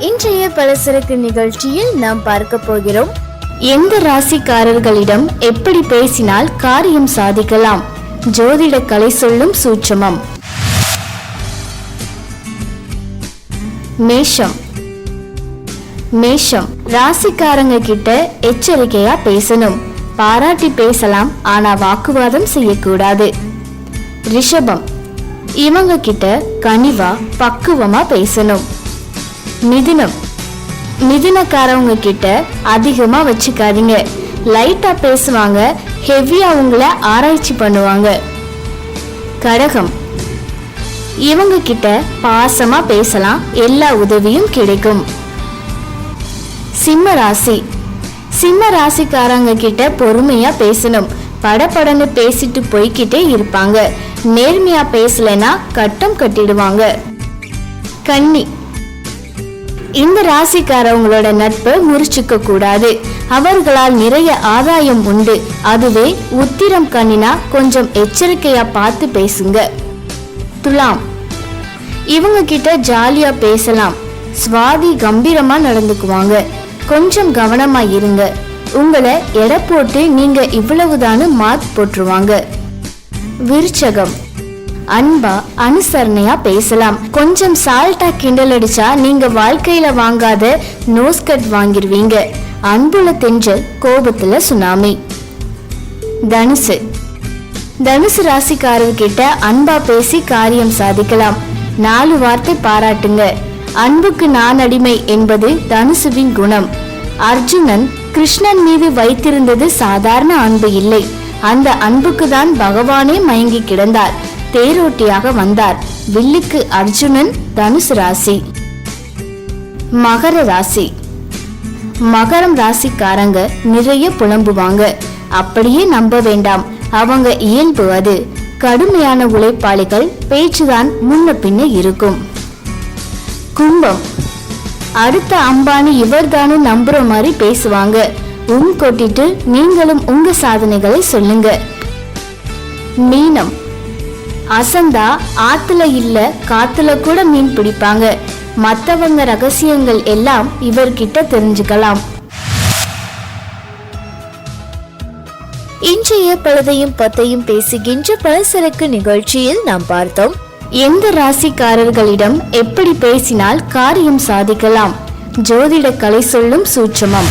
இன்றைய பலசரக்கு நிகழ்ச்சியில் நாம் பார்க்க போகிறோம். எந்த ராசிக்காரர்களிடம் எப்படி பேசினால் காரியம் சாதிக்கலாம்? ஜோதிட கலை சொல்லும் சூட்சமம். மேஷம். மேஷம். ராசிக்காரங்க கிட்ட எச்சரிக்கையா பேசணும். பாராட்டி பேசலாம் ஆனா வாக்குவாதம் செய்யக்கூடாது. ரிஷபம். இவங்க கிட்ட கனிவா பக்குவமா பேசணும். மிதுனம். மிதுனக்காரவங்க கிட்ட அதிகமா வச்சுக்காதீங்க. லைட்டா பேசுவாங்க ஹெவியா உங்களை ஆராய்ச்சி பண்ணுவாங்க. கடகம். இவங்க கிட்ட பாசமா பேசலாம் எல்லா உதவியும் கிடைக்கும். சிம்ம ராசி. சிம்ம ராசிக்காரங்க கிட்ட பொறுமையா பேசணும். படப்படன்னு பேசிட்டு போய்கிட்டே இருப்பாங்க. நேர்மையா பேசலைன்னா கட்டம் கட்டிடுவாங்க. கன்னி. இந்த ராசிக்காரவங்களோட நட்பை முறிச்சுக்க கூடாது. அவர்களால் நிறைய ஆதாயம் உண்டு. அதுவே உத்திரம் கண்ணினா கொஞ்சம் எச்சரிக்கையா பார்த்து பேசுங்க. துலாம். இவங்க கிட்ட ஜாலியா பேசலாம். சுவாதி கம்பீரமா நடந்துக்குவாங்க. கொஞ்சம் கவனமா இருங்க. உங்களை எடை போட்டு நீங்க இவ்வளவுதான்னு மார்க் போட்டுருவாங்க. விருச்சகம். அன்பா அனுசரணையா பேசலாம். கொஞ்சம் சால்ட்டா கிண்டல் அடிச்சா நீங்க வாழ்க்கையில வாங்காத நோஸ்கட் வாங்கிருவீங்க. அன்புல தெஞ்ச கோபத்துல சுனாமி. தனுசு. தனுசு ராசிக்காரர்கிட்ட அன்பா பேசி காரியம் சாதிக்கலாம். நாலு வார்த்தை பாராட்டுங்க. அன்புக்கு நான் அடிமை என்பது தனுசுவின் குணம். அர்ஜுனன் கிருஷ்ணன் மீது வைத்திருந்தது சாதாரண அன்பு இல்லை. அந்த அன்புக்கு தான் பகவானே மயங்கி கிடந்தார். தேரோட்டியாக வந்தார். வில்லுக்கு அர்ஜுனன் தனுசு ராசி. மகர ராசி. மகரம் ராசிக்காரங்க நிறைய புலம்புவாங்க. அப்படியே நம்ப வேண்டாம். அவங்க இயல்பு அது. கடுமையான உழைப்பாளிகள் பேச்சுதான் முன்ன பின்ன இருக்கும். கும்பம். அடுத்த அம்பானி இவர்தானு நம்புற மாதிரி பேசுவாங்க. உம் கொட்டிட்டு நீங்களும் உங்க சாதனைகளை சொல்லுங்க. மீனம். அசந்தா ஆத்துல இல்ல காத்துல கூட மீன் பிடிப்பாங்க. மத்தவங்க ரகசியங்கள் எல்லாம் இவர்கிட்ட தெரிஞ்சுக்கலாம். இன்றைய பழுதையும் பத்தையும் பேசுகின்ற பலசரக்கு நிகழ்ச்சியில் நாம் பார்த்தோம். எந்த ராசிக்காரர்களிடம் எப்படி பேசினால் காரியம் சாதிக்கலாம்? ஜோதிட கலை சொல்லும் சூட்சமம்.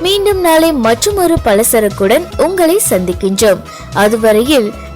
மீண்டும் நாளை மற்றும் ஒரு பலசரக்குடன் உங்களை சந்திக்கின்றோம். அதுவரையில்